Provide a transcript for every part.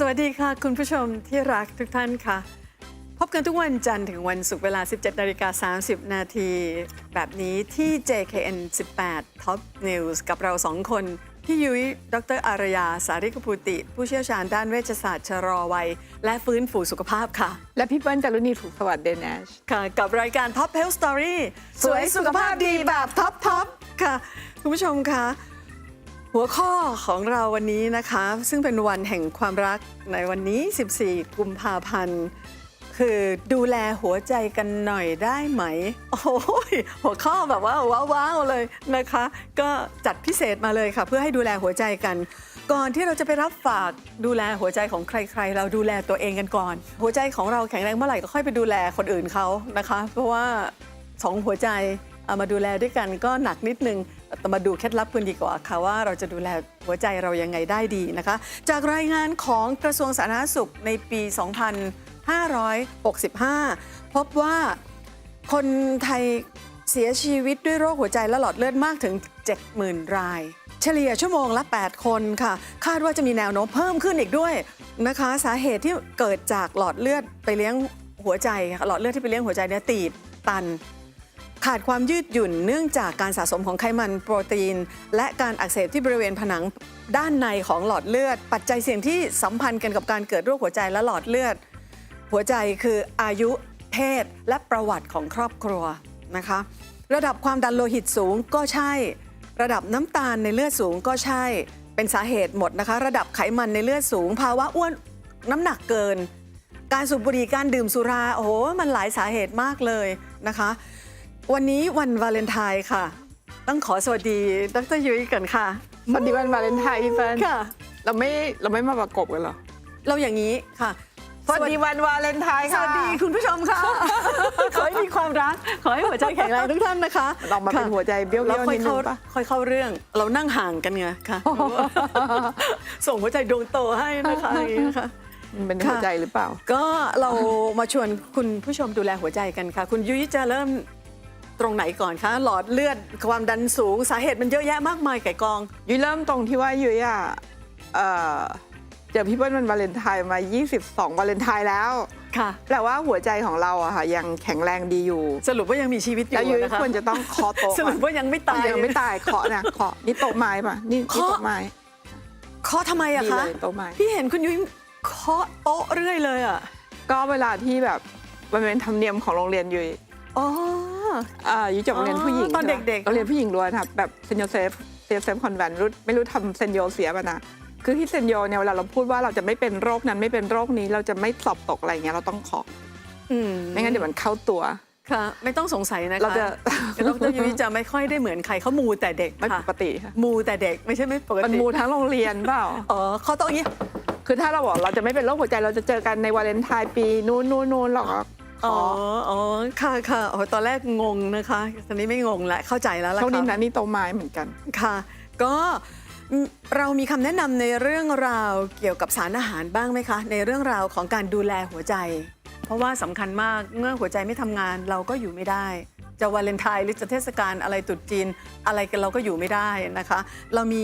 สวัสดีค่ะ คุณผู้ชมที่รักทุกท่านค่ะ พบกันทุกวันจันทร์ถึงวันศุกร์เวลา 17นาฬิกา30 นาที แบบนี้ที่ JKN 18 Top News กับเราสองคน พี่ยุ้ย ดรอารยา สาริกภูติ ผู้เชี่ยวชาญด้านเวชศาสตร์ชะลอวัย และฟื้นฟูสุขภาพค่ะ และพี่เปิ้ลจารุณีถูกสวัสดิ์เดนแอชค่ะ กับรายการ Top Health Story สวยสุขภาพดีแบบท็อปทอปค่ะ คุณผู้ชมคะ หัวข้อของเราวันนี้นะคะ ซึ่งเป็นวันแห่งความรักในวันนี้ 14 กุมภาพันธ์ คือดูแลหัวใจกันหน่อยได้ไหม โอ้ยหัวข้อแบบว่าว้าวๆเลยนะคะ ก็จัดพิเศษมาเลยค่ะ เพื่อให้ดูแลหัวใจกัน ก่อนที่เราจะไปรับฝากดูแลหัวใจของใคร ๆ เราดูแลตัวเองกันก่อน หัวใจของเราแข็งแรงเมื่อไหร่ก็ค่อยไปดูแลคนอื่นเขานะคะ เพราะว่าสองหัวใจเอามาดูแลด้วยกันก็หนักนิดนึง มาดูเคล็ดลับกันดีกว่าค่ะว่าเราจะดูแลหัวใจเรายังไงได้ดีนะคะ จากรายงานของกระทรวงสาธารณสุขในปี 2565 พบว่าคนไทยเสียชีวิตด้วยโรคหัวใจและหลอดเลือดมากถึง 70,000 ราย เฉลี่ยชั่วโมงละ 8 คนค่ะ คาดว่าจะมีแนวโน้มเพิ่มขึ้นอีกด้วยนะคะ สาเหตุที่เกิดจากหลอดเลือดไปเลี้ยงหัวใจค่ะหลอดเลือดที่ไปเลี้ยงหัวใจเนี่ยตีบตัน ขาดความยืดหยุ่นเนื่องจากการสะสมของไขมันโปรตีน และการอักเสบที่บริเวณผนังด้านในของหลอดเลือด ปัจจัยเสี่ยงที่สัมพันธ์กันกับการเกิดโรคหัวใจและหลอดเลือด หัวใจคืออายุ เพศ และประวัติของครอบครัวนะคะ ระดับความดันโลหิตสูงก็ใช่ ระดับน้ำตาลในเลือดสูงก็ใช่ เป็นสาเหตุหมดนะคะ ระดับไขมันในเลือดสูง ภาวะอ้วนน้ำหนักเกิน การสูบบุหรี่การดื่มสุราโอ้โหมันหลายสาเหตุมากเลยนะคะ วันนี้วันวาเลนไทน์ค่ะ ต้องขอสวัสดีดรยุ้ยก่อนค่ะ สวัสดีวันวาเลนไทน์พี่เปิ้ลค่ะ เราไม่เราไม่มาประกบกันเหรอ เราอย่างนี้ค่ะ สวัสดีวันวาเลนไทน์สค่ะวัสดีคุณผู้ชมค่ะ ขอให้มีความรัก ขอให้หัวใจแข็งแรงทุกท่านนะคะลองมาเป็นค่ะหัวใจเบี้ยวแล้วๆค่อนิยดนึเข้างปะ ค่อยเข้าเรื่อง เรานั่งห่างกันไงค่ะ ส่งหัวใจดวงโตให้นะคะอย่างนี้นะคะ มันเป็นค่ะหัวใจหรือเปล่า ก็เรามาชวนคุณผู้ชมดูแลหัวใจกันค่ะ คุณยุ้ยจะเริ่ม ตรงไหนก่อนคะหลอดเลือดความดันสูงสาเหตุมันเยอะแยะมากมายไก่กอง ยุ้ยเริ่มตรงที่ว่ายุ้ยอะเอ่อเจอพี่เปิ้ลวันวาเลนไทน์มา 22วาเลนไทน์แล้วค่ะ แปลว่าหัวใจของเราอะค่ะยังแข็งแรงดีอยู่สรุปว่ายังมีชีวิตอแล้วยุ้ยู่ยนะคะควรจะต้องเคอโต๊ะสรุปว่ายังไม่ตายยังไม่ตายเคาะนะเคาะนี่โต๊ะไม้ป่ะนี่นี่เคาะโต๊ะไม้เคาะทำไมอะดีคะเลยโต๊ะไม้ พี่เห็นคุณยุ้ยเคาะโต๊ะเรื่อยเลยอะก็เวลาที่แบบมันเป็นธรรมเนียมของโรงเรียนยุ้ยอ๋อ อ่ายุ้ยจบโรงเรียนผู้หญิงอ๋อตอนใช่ปะเด็กๆ โรงเรียนผู้หญิงล้วนครับแบบเซนโยเซฟเซฟเซฟคอนแวนต์รู้ไม่รู้ทำเซนโยเสียป่ะนะคือที่เซนโยเนี่ยเวลาเราพูดว่าเราจะไม่เป็นโรคนั้นไม่เป็นโรคนี้เราจะไม่สอบตกอะไรเงี้ยเราต้องขออืมไม่งั้นเดี๋ยวมันเข้าตัว ค่ะ ไม่ต้องสงสัยนะคะเราจะดรยุ้ยจะไม่ค่อยได้เหมือนใครเขามูแต่เด็กไม่ค่ะปกติค่ะมูแต่เด็กไม่ใช่ไม่ปกมันติมูทั้งโรงเรียนเปล่า อ๋อเขาต้องอย่างนี้ คือถ้าเราบอกเราจะไม่เป็นโรคหัวใจเราจะเจอกันในวาเลนไทน์ปีนู้นนู้นนู้นหรอกข อ๋อออ๋อค่ะค่ะโอ้ตอนแรกงงนะคะ ตอนนี้ไม่งงแล้วเข้าใจแล้วล่ะโชคดีค่ะนะนี่โตะไม้เหมือนกัน ค่ะ ก็อืมเรามีคำแนะนำในเรื่องราวเกี่ยวกับสารอาหารบ้างไหมคะ ในเรื่องราวของการดูแลหัวใจ เพราะว่าสำคัญมากเมื่อหัวใจไม่ทำงานเราก็อยู่ไม่ได้ จะวาเลนไทน์หรือจะเทศกาลอะไรตรุษจีน อะไรกันเราก็อยู่ไม่ได้นะคะ เรามี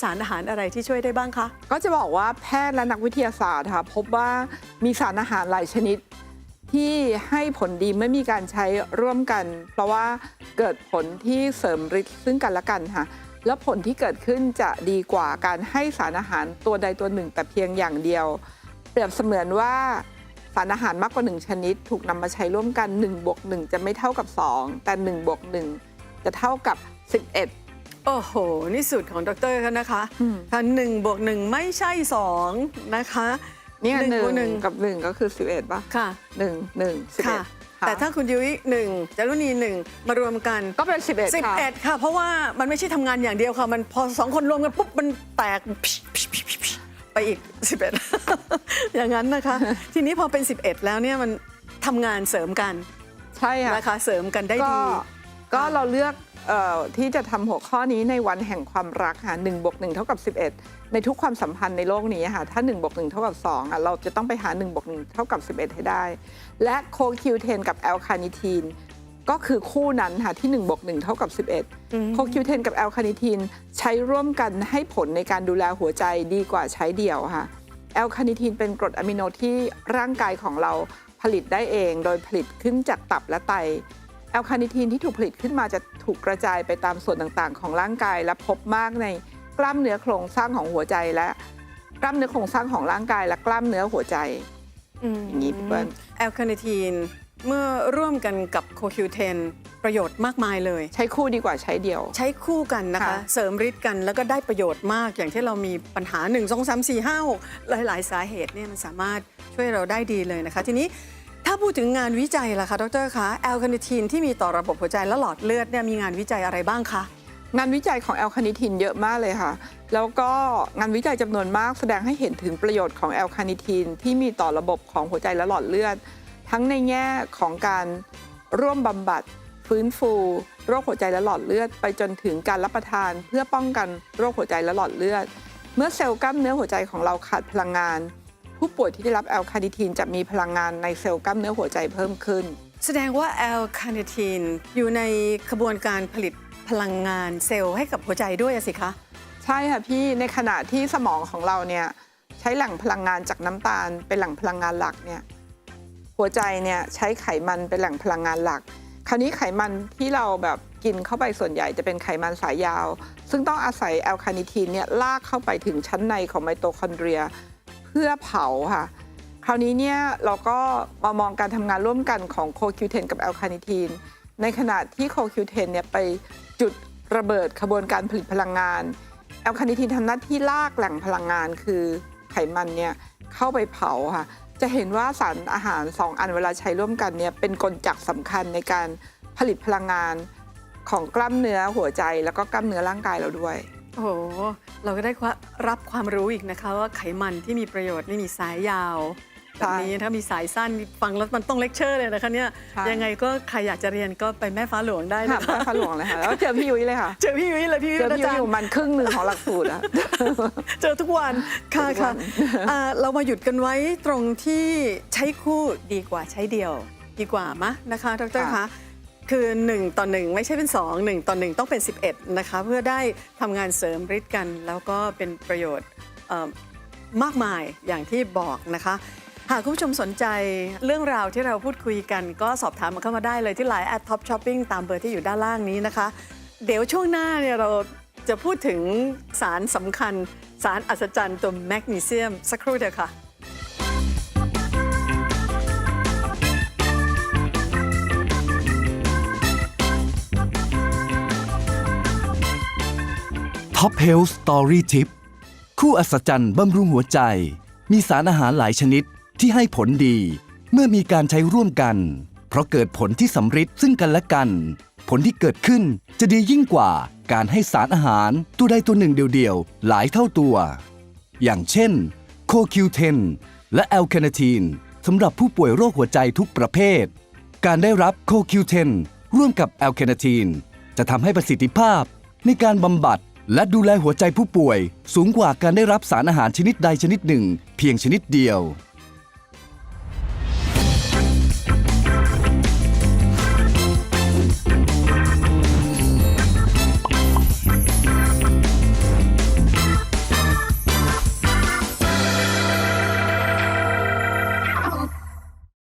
สารอาหารอะไรที่ช่วยได้บ้างคะ ก็จะบอกว่าแพทย์และนักวิทยาศาสตร์ค่ะพบว่ามีสารอาหารหลายชนิด ที่ให้ผลดีเมื่อมีการใช้ร่วมกัน เพราะว่าเกิดผลที่เสริมฤทธิ์ซึ่งกันและกันค่ะแล้วผลที่เกิดขึ้นจะดีกว่าการให้สารอาหารตัวใดตัวหนึ่ง แต่เพียงอย่างเดียว เปรียบเสมือนว่าสารอาหารมากกว่าหนึ่งชนิด ถูกนำมาใช้ร่วมกัน1บวก1จะไม่เท่ากับ 2 แต่1บวก1จะเท่ากับ 11โอ้โห นี่สูตรของดรเขานะคะอืมค่ะหนึ่งบวกหนึ่งไม่ใช่สองนะคะ เนี่ยหนึ่งหนึ่บวกหนึ่งงกับหนึ่งก็คือ 11ป่ะค่ะหนึ่งหนึ่งสิบเอ็ค่ะดแต่ถ้าคุณยุ้ยหนึ่งจารุณีหนึ่งมารวมกันก็เป็น 11 ค่ะ 11 ค่ะ เพราะว่ามันไม่ใช่ทำงานอย่างเดียวค่ะ มันพอสองคนรวมกันปุ๊บมันแตกไปอีก 11 อย่างนั้นนะคะ ทีนี้พอเป็น 11 แล้วเนี่ยมันทำงานเสริมกันใช่ค่ะ นะคะ เสริมกันได้ก็ดี ก็เราเลือกเอ่อที่จะทำหัวข้อนี้ในวันแห่งความรักค่ะ1บวก1เท่ากับ11 ในทุกความสัมพันธ์ในโลกนี้ค่ะถ้า1บวก1เท่ากับ2อะเราจะต้องไปหา1บวก1เท่ากับ11 ให้ได้ และโคคิวเทนกับแอลคาเนิทีนก็คือคู่นั้นค่ะที่1บวก1เท่ากับอืม11โคคิวเทนกับแอลคาเนิทีนใช้ร่วมกันให้ผลในการดูแลหัวใจดีกว่าใช้เดี่ยวค่ะแอลคาเนิทีนเป็นกรดอะมิโนที่ร่างกายของเราผลิตได้เอง โดยผลิตขึ้นจากตับและไต แอลคาเนิทีนที่ถูกผลิตขึ้นมาจะถูกกระจายไปตามส่วนต่างๆ ของร่างกายและพบมากในกล้ามเนื้อโครงสร้างของหัวใจและกล้ามเนื้อโครงสร้างของร่างกายและกล้ามเนื้อหัวใจอย่างนี้พี่เปิ้ลแอลคาเนทีนเมื่อร่วมกันกับโคคิวเทนประโยชน์มากมายเลย ใช้คู่ดีกว่าใช้เดี่ยว ใช้คู่กันนะคะค่ะเสริมฤทธิ์กันแล้วก็ได้ประโยชน์มาก อย่างที่เรามีปัญหา 1 2 3 4 5 6 หลาย ๆ สาเหตุเนี่ยมันสามารถช่วยเราได้ดีเลยนะคะ ทีนี้ถ้าพูดถึงงานวิจัยล่ะคะ ดรคะแอลคาเนทีนที่มีต่อระบบหัวใจและหลอดเลือดเนี่ยมีงานวิจัยอะไรบ้างคะ งานวิจัยของแอลคาเนิทีนเยอะมากเลยค่ะ แล้วก็งานวิจัยจำนวนมากแสดงให้เห็นถึงประโยชน์ของแอลคาเนิทีนที่มีต่อระบบของหัวใจและหลอดเลือด ทั้งในแง่ของการร่วมบำบัดฟื้นฟูโรคหัวใจและหลอดเลือด ไปจนถึงการรับประทาน เพื่อป้องกันโรคหัวใจและหลอดเลือด เมื่อเซลล์กล้ามเนื้อหัวใจของเราขาดพลังงาน ผู้ป่วยที่ได้รับแอลคาเนิทีนจะมีพลังงานในเซลล์กล้ามเนื้อหัวใจเพิ่มขึ้น แสดงว่าแอลคาเนทีนอยู่ในขบวนการผลิตพลังงานเซลล์ให้กับหัวใจด้วยอะสิคะ ใช่ค่ะพี่ในขณะที่สมองของเราเนี่ยใช้แหล่งพลังงานจากน้ำตาล เป็นแหล่งพลังงานหลักเนี่ยหัวใจเนี่ยใช้ไขมันเป็นแหล่งพลังงานหลัก คราวนี้ไขมันที่เราแบบกินเข้าไปส่วนใหญ่จะเป็นไขมันสายยาว ซึ่งต้องอาศัยแอลคาเนิทีนเนี่ยลากเข้าไปถึงชั้นในของไมโตคอนเดรียเพื่อเผาค่ะ คราวนี้เนี่ยเราก็มามองการทำงานร่วมกันของโคคิวเทนกับแอลคาเนิทีนในขณะที่โคคิวเทนเนี่ยไปจุดระเบิดขบวนการผลิตพลังงานแอลคาเนิทีนทำหน้าที่ลากแหล่งพลังงานคือไขมันเนี่ยเข้าไปเผาค่ะ จะเห็นว่าสารอาหาร 2 อันเวลาใช้ร่วมกันเนี่ยเป็นกลจักรสำคัญในการผลิตพลังงานของกล้ามเนื้อหัวใจแล้วก็กล้ามเนื้อร่างกายเราด้วย โอ้โห เราก็ได้รับความรู้อีกนะคะ ว่าไขมันที่มีประโยชน์นี่มีสายยาวแบใช่บนี้ถ้ามีสายสั้นฟังแล้วมันต้องเลคเชอร์เลยนะคะเนี่ยใช่ ยังไงก็ใครอยากจะเรียนก็ไปแม่ฟ้าหลวงได้ค่ะนะพระคะหลวงเลยค่ะ แล้วก็เจอพี่ยุ้ยเลยค่ะ เจอพี่ยุ้ยเลยพี่ยุ้เจอยพี่อายุ้ยจารอยู่ย์มันครึ่งหนึ่งของหลักสูตรอะ เจอทุกวัน ค่ะทุกวัค่ะน อ่าเรามาหยุดกันไว้ตรงที่ใช้คู่ดีกว่าใช้เดียว ดีกว่ามะนะคะดรคะ คือ 1 ต่อ 1 ไม่ใช่เป็น 2 1 ต่อ 1 ต้องเป็น 11 นะคะ เพื่อได้ทำงานเสริมฤทธิ์กัน แล้วก็เป็นประโยชน์มากมายอย่างที่บอกนะคะ หากคุณผู้ชมสนใจเรื่องราวที่เราพูดคุยกัน ก็สอบถามมาเข้ามาได้เลยที่ไลน์ at top shopping ตามเบอร์ที่อยู่ด้านล่างนี้นะคะ เดี๋ยวช่วงหน้าเนี่ยเราจะพูดถึงสารสำคัญ สารอัศจรรย์ตัวแมกนีเซียมสักครู่เดียวค่ะ ท็อปเฮลส์สตอรี่ทิปคู่อัศจรรย์บำรุงหัวใจ มีสารอาหารหลายชนิดที่ให้ผลดี เมื่อมีการใช้ร่วมกัน เพราะเกิดผลที่สำฤทธิ์ซึ่งกันและกัน ผลที่เกิดขึ้นจะดียิ่งกว่าการให้สารอาหารตัวใดตัวหนึ่งเดียวๆ หลายเท่าตัว อย่างเช่นโคคิวเทนและแอลคาเนทีนสำหรับผู้ป่วยโรคหัวใจทุกประเภท การได้รับโคคิวเทนร่วมกับแอลคาเนทีนจะทำให้ประสิทธิภาพในการบำบัด และดูแลหัวใจผู้ป่วย สูงกว่าการได้รับสารอาหารชนิดใดชนิดหนึ่ง เพียงชนิดเดียว